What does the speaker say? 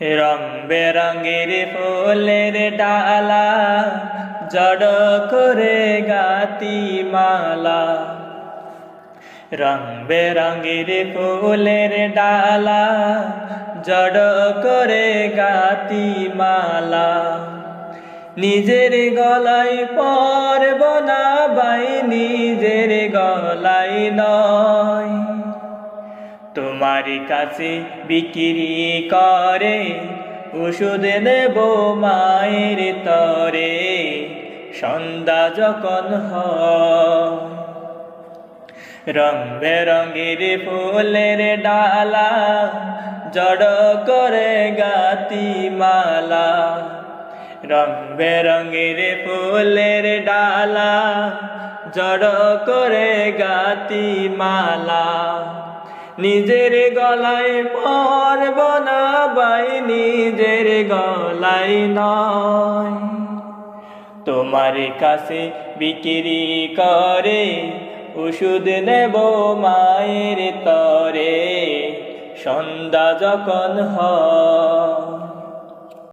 রং বেরঙের ফুলের ডালা জড় করে গাতি মালা। রং বেরঙের ফুলের ডালা জড় করে গাতি মালা। নিজের গলায় পরব না বাই নিজের গলায় নয়। তোমার কাছে বিক্রি করে, ওষুধ নেব মায়ের তরে, সন্ধ্যা যখন রং বেরঙের ফুলের ডালা জড় করে গাতি মালা, রং বেরঙের ফুলের ডালা জড় করে গাতি মালা। নিজের গলায় পরব না বাই নিজের গলায় নয়। তোমার কাছে বিক্রি করে ওষুধ নেব মায়ের তরে, সন্ধ্যা যখন হয়